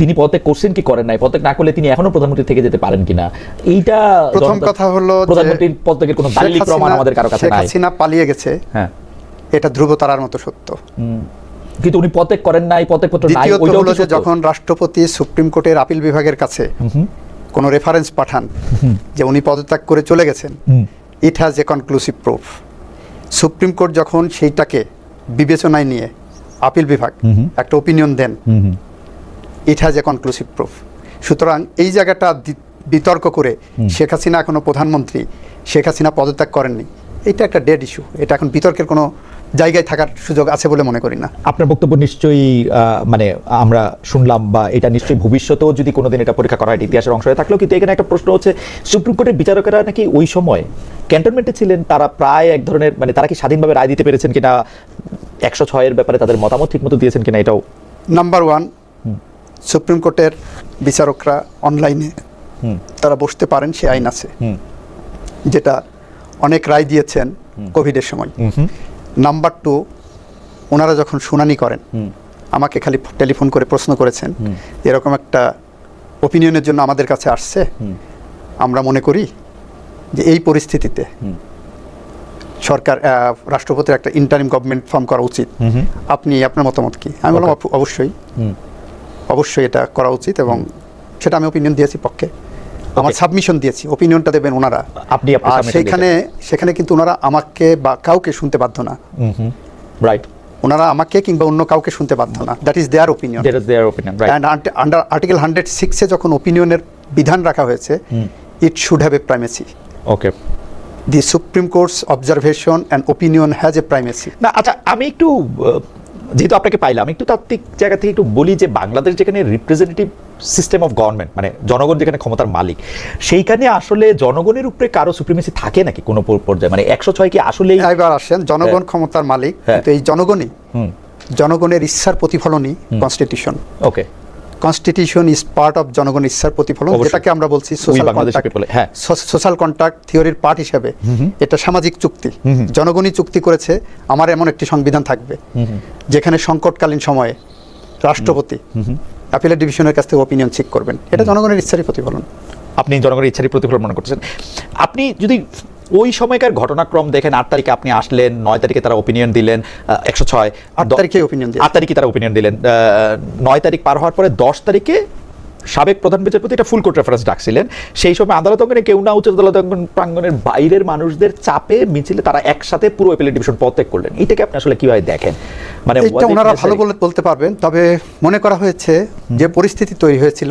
তিনি পদত্যাগ করছেন কি করেন নাই? পদত্যাগ না করলে তিনি এখনও প্রধানমন্ত্রী থেকে যেতে পারেন কিনা? এইটা প্রথম কথা হলো প্রধানমন্ত্রীর পদত্যাগের কোনো দালিলিক প্রমাণ আমাদের কারও কাছে নাই। হাসিনা পালিয়ে গেছে। হ্যাঁ। এটা ধ্রুব তারার মতো সত্য। কিন্তু উনি পদত্যাগ করেন নাই পদত্যাগপত্র নাই দ্বিতীয়ত ওইটাও হলো যে যখন রাষ্ট্রপতি সুপ্রিম কোর্টের আপিল বিভাগের কাছে কোনো রেফারেন্স পাঠান যে উনি পদত্যাগ করে চলে গেছেন it has a conclusive proof supreme court যখন সেইটাকে বিবেচনায় নিয়ে আপিল বিভাগ একটা opinion then it has a conclusive proof সুতরাং এই জায়গাটা বিতর্ক করে শেখ হাসিনা এখনও প্রধানমন্ত্রী শেখ হাসিনা পদত্যাগ করেননি। এটা একটা ডেড ইস্যু এটা এখন বিতর্কের কোনো জায়গায় থাকার সুযোগ আছে বলে মনে করি না। আপনার বক্তব্য নিশ্চয়ই মানে আমরা শুনলাম বা এটা নিশ্চয়ই ভবিষ্যতেও যদি কোনোদিন এটা পরীক্ষা করা হয় ইতিহাসের অংশ হয়ে থাকলেও কিন্তু এখানে একটা প্রশ্ন হচ্ছে সুপ্রিম কোর্টের বিচারকেরা নাকি ওই সময় ক্যান্টনমেন্টে ছিলেন তারা প্রায় এক ধরনের মানে তারা কি স্বাধীনভাবে রায় দিতে পেরেছেন কিনা একশো ছয়ের ব্যাপারে তাদের মতামত ঠিকমতো দিয়েছেন কিনা এটাও? নাম্বার ওয়ান সুপ্রিম কোর্টের বিচারকরা অনলাইনে তারা বসতে পারেন সে আইন আছে। যেটা অনেক রায় দিয়েছেন কোভিডের সময়। নাম্বার টু ওনারা যখন শুনানি করেন আমাকে খালি টেলিফোন করে প্রশ্ন করেছেন এরকম একটা ওপিনিয়নের জন্য আমাদের কাছে আসছে। আমরা মনে করি যে এই পরিস্থিতিতে সরকার রাষ্ট্রপতির একটা ইন্টারিম গভর্নমেন্ট ফর্ম করা উচিত। আপনি আপনার মতামত কি? আমি বললাম অব- অবশ্যই। অবশ্যই এটা করা উচিত এবং সেটা আমি ওপিনিয়ন দিয়েছি পক্ষে। আমার সাবমিশন দিয়েছি। ওপিনিয়নটা দেবেন ওনারা। আপনি আপনার আর সেখানে সেখানে কিন্তু ওনারা আমাকে বা কাউকে শুনতে বাধ্য না। রাইট ওনারা আমাকে কিংবা অন্য কাউকে শুনতে বাধ্য না। That is their opinion that is their opinion right and under article hundred সিক্সে যখন ওপিনিয়নের বিধান রাখা হয়েছে it should have a primacy okay the supreme court's observation and opinion has a primacy না আচ্ছা আমি একটু যেহেতু আপনাকে পাইলাম একটু তাত্ত্বিক জায়গা থেকে একটু বলি যে বাংলাদেশ যেখানে রিপ্রেজেন্টেটিভ সিস্টেম অফ গভর্নমেন্ট মানে জনগণ যেখানে ক্ষমতার মালিক সেইখানে আসলে জনগণের উপরে কারও সুপ্রিমেসি থাকে নাকি কোনো পর- পর্যায়ে? মানে একশো ছয় কি আসলে এবার আসেন জনগণ ক্ষমতার মালিক হ্যাঁ। কিন্তু এই জনগণই হুম। জনগণের ইচ্ছার প্রতিফলনই constitution okay constitution is part of জনগণ ইচ্ছার প্রতিফলন যেটাকে আমরা বলছি সোশ্যাল হ্যাঁ। সোশ্যাল কন্ট্যাক্ট থিওরির পার্ট হিসেবে এটা সামাজিক চুক্তি। জনগণই চুক্তি করেছে আমার এমন একটি সংবিধান থাকবে যেখানে সংকটকালীন সময়ে রাষ্ট্রপতি অ্যাপিলেট ডিভিশনের কাছ থেকে ওপিনিয়ন চেক করবেন। এটা জনগণের ইচ্ছারই প্রতিফলন। আপনি জনগণের ইচ্ছারই প্রতিফলন মনে করতেছেন। আপনি যদি ওই সময়কার ঘটনাক্রম দেখেন আট তারিখে আপনি আসলেন নয় তারিখে তারা ওপিনিয়ন দিলেন একশো ছয় আট তারিখে দিলেন। আট তারিখে তারা ওপিনিয়ন দিলেন নয় তারিখ পার হওয়ার পরে দশ তারিখে সাবেক প্রধান বিচারপতি একটা ফুল কোর্ট রেফারেন্স ডাকছিলেন। সেই সময় আদালত অঙ্গনে কেউ না উচ্চ আদালত অঙ্গন প্রাঙ্গনের বাইরের মানুষদের চাপে মিছিলে তারা একসাথে পুরো এপিলেট ডিভিশন পদত্যাগ করলেন। এটাকে আপনি আসলে কীভাবে দেখেন? মানে এটা ওনারা ভালো বলে বলতে পারবেন তবে মনে করা হয়েছে যে পরিস্থিতি তৈরি হয়েছিল।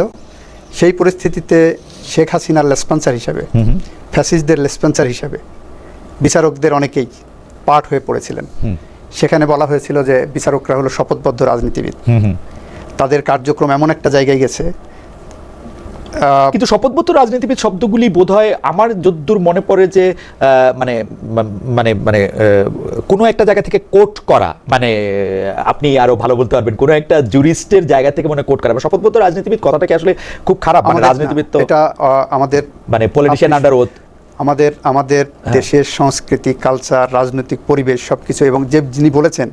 সেই পরিস্থিতিতে শেখ হাসিনার লেসপন্সার হিসাবে ফ্যাসিস্টদের লেসপন্সার হিসাবে বিচারকদের অনেকেই পাঠ হয়ে পড়েছিলেন। সেখানে বলা হয়েছিল যে বিচারকরা হলো শপথবদ্ধ রাজনীতিবিদ। তাদের কার্যক্রম এমন একটা জায়গায় গেছে কিন্তু শপথবদ্ধ রাজনীতিবিদ শব্দগুলি বোধহয় আমার যদ্দূর মনে পড়ে যে মানে মানে মানে আহ, কোনো একটা জায়গা থেকে কোট করা মানে আপনি আরও ভালো বলতে পারবেন কোনো একটা জুরিস্টের জায়গা থেকে মানে কোট করা। শপথবদ্ধ রাজনীতিবিদ কথাটা কি আসলে খুব খারাপ? মানে রাজনীতিবিদ তো এটা আমাদের মানে পলিটিশিয়ান আন্ডার ওথ আমাদের আমাদের দেশের সংস্কৃতি কালচার রাজনৈতিক পরিবেশ সবকিছু এবং যে যিনি বলেছেন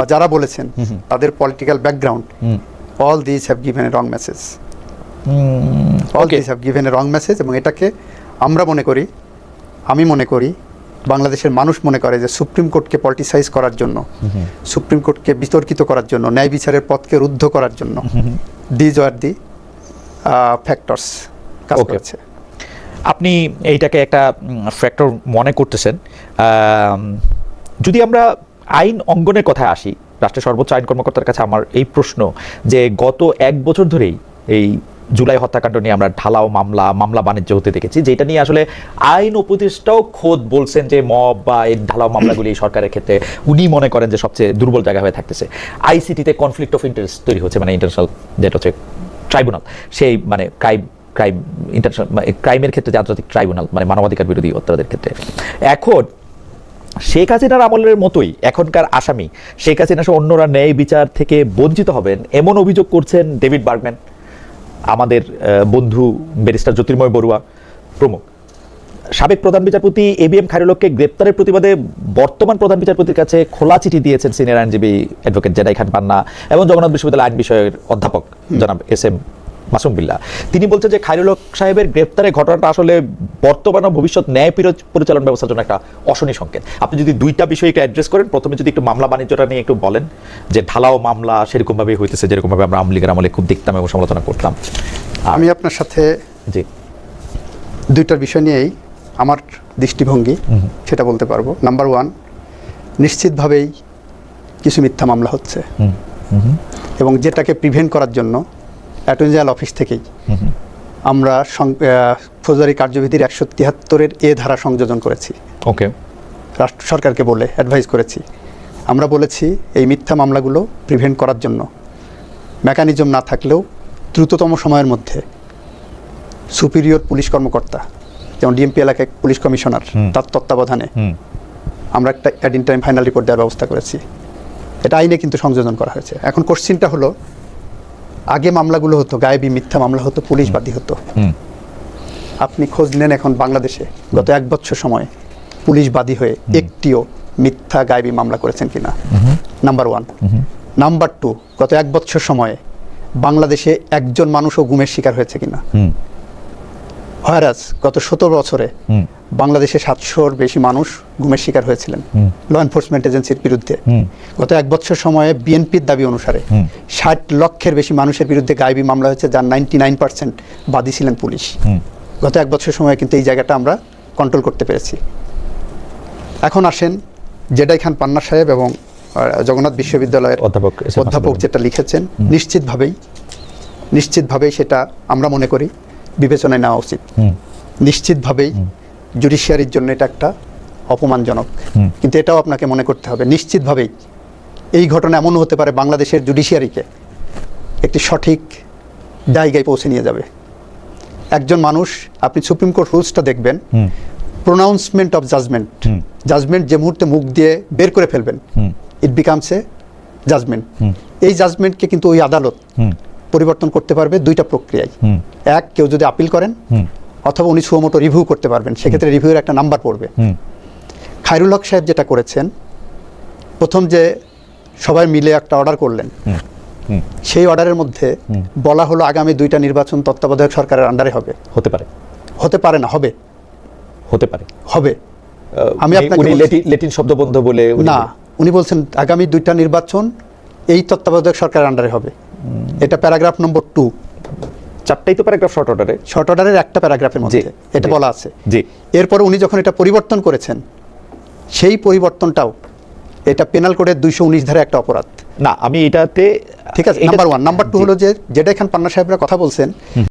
বা যারা বলেছেন তাদের political background all this have given a wrong message all. This have given a wrong message এবং এটাকে আমরা মনে করি আমি মনে করি বাংলাদেশের মানুষ মনে করে যে সুপ্রিম কোর্টকে পলিটিসাইজ করার জন্য সুপ্রিম কোর্টকে বিতর্কিত করার জন্য ন্যায় বিচারের পথকে রুদ্ধ করার জন্য দিজ আর দি ফ্যাক্টরস কাজ. করেছে আপনি এইটাকে একটা ফ্যাক্টর মনে করতেছেন যদি আমরা আইন অঙ্গনের কথায় আসি রাষ্ট্রের সর্বোচ্চ আইন কর্মকর্তার কাছে আমার এই প্রশ্ন যে গত এক বছর ধরেই এই জুলাই হত্যাকাণ্ড নিয়ে আমরা ঢালাও মামলা মামলা বাণিজ্য হতে দেখেছি, যেটা নিয়ে আসলে আইন উপদেষ্টাও খোদ বলছেন যে মব বা এই ঢালাও মামলাগুলি সরকারের ক্ষেত্রে উনি মনে করেন যে সবচেয়ে দুর্বল জায়গা হয়ে থাকতেছে। আইসিটিতে কনফ্লিক্ট অফ ইন্টারেস্ট তৈরি হচ্ছে মানে ইন্টারন্যাশনাল যেটা হচ্ছে ট্রাইব্যুনাল সেই মানে ক্রাইম ক্রাইম ইন্টারন্যাশনাল ক্রাইমের ক্ষেত্রে আন্তর্জাতিক ট্রাইব্যুনাল মানে মানবাধিকার বিরোধী অত্যাচারের ক্ষেত্রে। এখন শেখ হাসিনার আমলের মতোই এখনকার আসামি, শেখ হাসিনা সহ অন্যরা ন্যায় বিচার থেকে বঞ্চিত হবেন, এমন অভিযোগ করছেন ডেভিড বার্গম্যান। আমাদের বন্ধু ব্যারিস্টার জ্যোতির্ময় বড়ুয়া প্রমুখ। সাবেক প্রধান বিচারপতি এ বি এম খায়রুলকে গ্রেপ্তারের প্রতিবাদে বর্তমান প্রধান বিচারপতির কাছে খোলা চিঠি দিয়েছেন সিনিয়র আইনজীবী অ্যাডভোকেট জেডাই খান পান্না এবং জগন্নাথ বিশ্ববিদ্যালয় আইন বিষয়ের অধ্যাপক জনাব এস এম মাসুম বিল্লাহ। তিনি বলছেন যে খায়রুল হক সাহেবের গ্রেপ্তারের ঘটনাটা আসলে বর্তমান ও ভবিষ্যৎ ন্যায় পরিচালন ব্যবস্থার জন্য একটা অশনি সংকেত। আপনি যদি দুইটা বিষয় একটু অ্যাড্রেস করেন প্রথমে যদি একটু মামলা বাণিজ্যটা নিয়ে একটু বলেন যে ঢালাও মামলা সেরকমভাবে হইতেছে যেরকমভাবে আমরা আওয়ামী লীগের আমলে খুব দেখতাম এবং সমালোচনা করতাম। আমি আপনার সাথে জি। দুইটার বিষয় নিয়েই আমার দৃষ্টিভঙ্গি সেটা বলতে পারব। নাম্বার ওয়ান নিশ্চিতভাবেই কিছু মিথ্যা মামলা হচ্ছে। এবং যেটাকে প্রিভেন্ট করার জন্য অ্যাটর্নি জেনারেল অফিস থেকেই। আমরা ফৌজদারি কার্যবিধির একশো তিয়াত্তরের এ ধারা সংযোজন করেছি। ওকে রাষ্ট্র সরকারকে বলে অ্যাডভাইস করেছি। আমরা বলেছি এই মিথ্যা মামলাগুলো প্রিভেন্ট করার জন্য। মেকানিজম না থাকলেও দ্রুততম সময়ের মধ্যে সুপিরিয়র পুলিশ কর্মকর্তা যেমন ডিএমপি এলাকায় পুলিশ কমিশনার তার তত্ত্বাবধানে আমরা একটা অ্যাডিন টাইম ফাইনাল রিপোর্ট দেওয়ার ব্যবস্থা করেছি। এটা আইনে কিন্তু সংযোজন করা হয়েছে। এখন কোশ্চিনটা হলো আগে মামলাগুলো হতো গায়েবী মিথ্যা মামলা হতো পুলিশ বাদী হতো। আপনি খোঁজ নেন এখন বাংলাদেশে। গত এক বছর সময় পুলিশ বাদী হয়ে একটিও মিথ্যা গায়েবী মামলা করেছেন কিনা? নাম্বার ওয়ান নাম্বার টু গত এক বছর সময়ে বাংলাদেশে একজন মানুষও গুমের শিকার হয়েছে কিনা? হয়রাজ গত সতেরো বছরে বাংলাদেশে সাতশোর বেশি মানুষ গুমের শিকার হয়েছিলেন ল এনফোর্সমেন্ট এজেন্সির বিরুদ্ধে। গত এক বছর সময়ে বিএনপির দাবি অনুসারে ষাট লক্ষের বেশি মানুষের বিরুদ্ধে গায়েবী মামলা হয়েছে যার নাইনটি নাইন পার্সেন্ট বাদী ছিলেন পুলিশ। গত এক বছর সময় কিন্তু এই জায়গাটা আমরা কন্ট্রোল করতে পেরেছি। এখন আসেন জেডাই খান পান্না সাহেব এবং জগন্নাথ বিশ্ববিদ্যালয়ের অধ্যাপক অধ্যাপক যেটা লিখেছেন নিশ্চিতভাবেই নিশ্চিতভাবেই সেটা আমরা মনে করি বিবেচনায় নেওয়া উচিত। নিশ্চিতভাবেই জুডিশিয়ারির জন্য এটা একটা অপমানজনক। কিন্তু এটাও আপনাকে মনে করতে হবে নিশ্চিতভাবেই এই ঘটনা এমনও হতে পারে বাংলাদেশের জুডিশিয়ারিকে একটি সঠিক জায়গায় পৌঁছে নিয়ে যাবে। একজন মানুষ আপনি সুপ্রিম কোর্ট রুলসটা দেখবেন প্রোনাউন্সমেন্ট অফ জাজমেন্ট জাজমেন্ট যে মুহূর্তে মুখ দিয়ে বের করে ফেলবেন ইট বিকামস এ জাজমেন্ট এই জাজমেন্টকে কিন্তু ওই আদালত পরিবর্তন করতে পারবে দুইটা প্রক্রিয়ায়। এক কেউ যদি আপিল করেন অথবা উনি সুমোটো রিভিউ করতে পারবেন সেক্ষেত্রে রিভিউয়ের একটা নাম্বার পড়বে। খায়রুল হক সাহেব যেটা করেছেন প্রথম যে সবাই মিলে একটা অর্ডার করলেন সেই অর্ডারের মধ্যে বলা হলো আগামী দুইটা নির্বাচন তত্ত্বাবধায়ক সরকারের আন্ডারে হবে। হতে পারে। হতে পারে না হবে। হতে পারে। হবে। আমি আপনাকে লেটিন লেটিন শব্দবন্ধ বলে না উনি বলছেন আগামী দুইটা নির্বাচন এই তত্ত্বাবধায়ক সরকারের আন্ডারে হবে। এটা প্যারাগ্রাফ নম্বর টু চারটাই তো প্যারাগ্রাফ শর্ট অর্ডারে শর্ট অর্ডারের একটা প্যারাগ্রাফের মধ্যে এটা বলা আছে। জি। এরপর উনি যখন এটা পরিবর্তন করেছেন সেই পরিবর্তনটাও এটা পেনাল কোডের দুইশো উনিশ ধারে একটা অপরাধ। না আমি এটাতে ঠিক আছে নাম্বার ওয়ান নাম্বার টু হলো যে যেটা এখান পান্না সাহেবরা কথা বলছেন